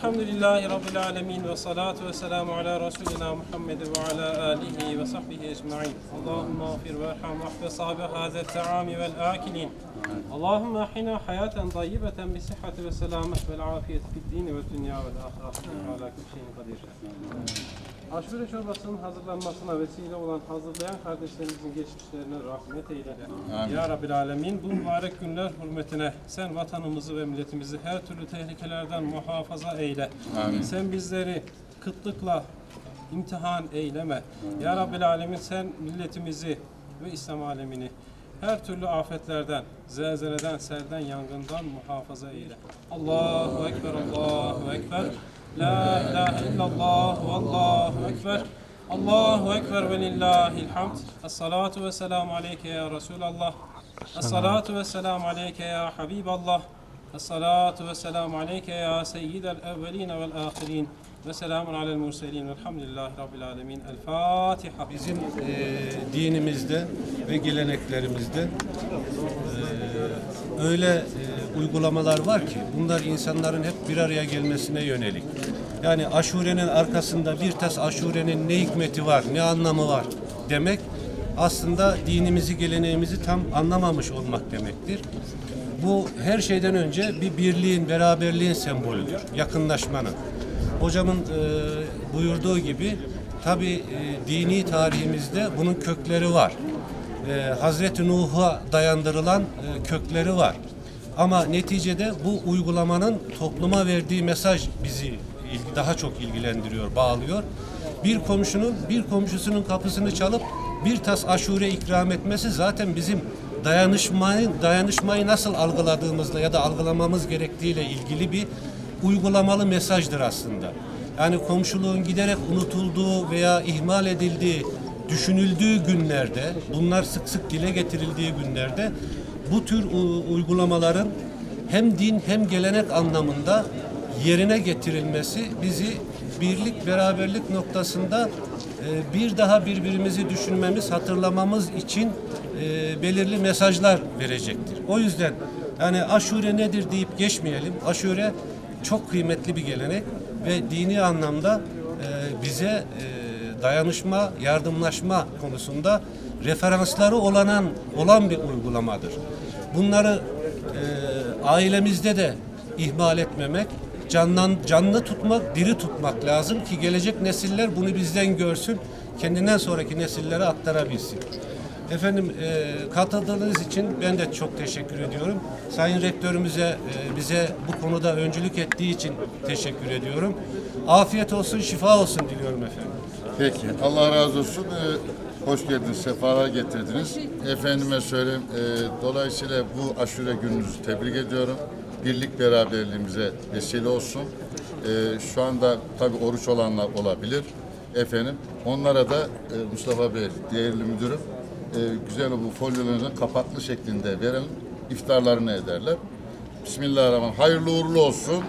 Elhamdülillahi Rabbil alemin ve salatu ve selamu ala Resulina Muhammed ve ala alihi ve sahbihi ecma'in. Allahümme afir ve erham ahve sahabe hazet ta'ami vel akilin. Allahümme ahina hayaten tayyibeten bi sıhhati ve selamet vel afiyet fid dini ve dünya vel ahiret. Ala şeyin kadir. Aşure çorbasının hazırlanmasına vesile olan hazırlayan kardeşlerimizin geçmişlerine rahmet eyle. Ya Rabbil Alemin bu mübarek günler hürmetine sen vatanımızı ve milletimizi her türlü tehlikelerden muhafaza eyle. Sen bizleri kıtlıkla imtihan eyleme. Ya Rabbil Alemin sen milletimizi ve İslam alemini her türlü afetlerden, zelzeleden, selden, yangından muhafaza eyle. Allahu Ekber, Allahu Ekber. La ilahe illallah ve Allahu Ekber. Allahu Ekber ve lillahil hamd. Esselatu ve selamu aleyke ya Resulallah. Esselatu ve selamu aleyke ya Habiballah. Selamu aleyke ya seyyidel evveline vel ahirin. Ve selamun alel murselin. Velhamdülillahi Rabbil alemin. El Fatiha. Bizim e, dinimizde ve geleneklerimizde e, öyle e, uygulamalar var ki bunlar insanların hep bir araya gelmesine yönelik. Yani aşurenin arkasında bir tas aşurenin ne hikmeti var, ne anlamı var demek aslında dinimizi, geleneğimizi tam anlamamış olmak demektir. Bu her şeyden önce bir birliğin, beraberliğin sembolüdür, yakınlaşmanın. Hocamın e, buyurduğu gibi tabi e, dini tarihimizde bunun kökleri var. E, Hazreti Nuh'a dayandırılan e, kökleri var. Ama neticede bu uygulamanın topluma verdiği mesaj bizi daha çok ilgilendiriyor, bağlıyor. Bir komşunun bir komşusunun kapısını çalıp bir tas aşure ikram etmesi zaten bizim dayanışmayı dayanışmayı nasıl algıladığımızla ya da algılamamız gerektiğiyle ilgili bir uygulamalı mesajdır aslında. Yani komşuluğun giderek unutulduğu veya ihmal edildiği düşünüldüğü günlerde, bunlar sık sık dile getirildiği günlerde bu tür uygulamaların hem din hem gelenek anlamında yerine getirilmesi bizi birlik beraberlik noktasında e, bir daha birbirimizi düşünmemiz, hatırlamamız için e, belirli mesajlar verecektir. O yüzden yani aşure nedir deyip geçmeyelim. Aşure çok kıymetli bir gelenek ve dini anlamda e, bize dayanışma, yardımlaşma konusunda referansları olanan olan bir uygulamadır. Bunları ailemizde de ihmal etmemek, canlan, canlı tutmak, diri tutmak lazım ki gelecek nesiller bunu bizden görsün, kendinden sonraki nesillere aktarabilsin. Efendim e, katıldığınız için ben de çok teşekkür ediyorum. Sayın Rektörümüze e, bize bu konuda öncülük ettiği için teşekkür ediyorum. Afiyet olsun, şifa olsun diliyorum efendim. Peki. Allah razı olsun. Ee, hoş geldiniz, sefalar getirdiniz. Efendime söyleyeyim, e, dolayısıyla bu aşure gününüzü tebrik ediyorum. Birlik beraberliğimize vesile olsun. Ee, şu anda tabii oruç olanlar olabilir. Efendim, onlara da e, Mustafa Bey, değerli müdürüm, e, güzel bu folyolarını kapaklı şeklinde verelim. İftarlarını ederler. Bismillahirrahmanirrahim. Hayırlı uğurlu olsun.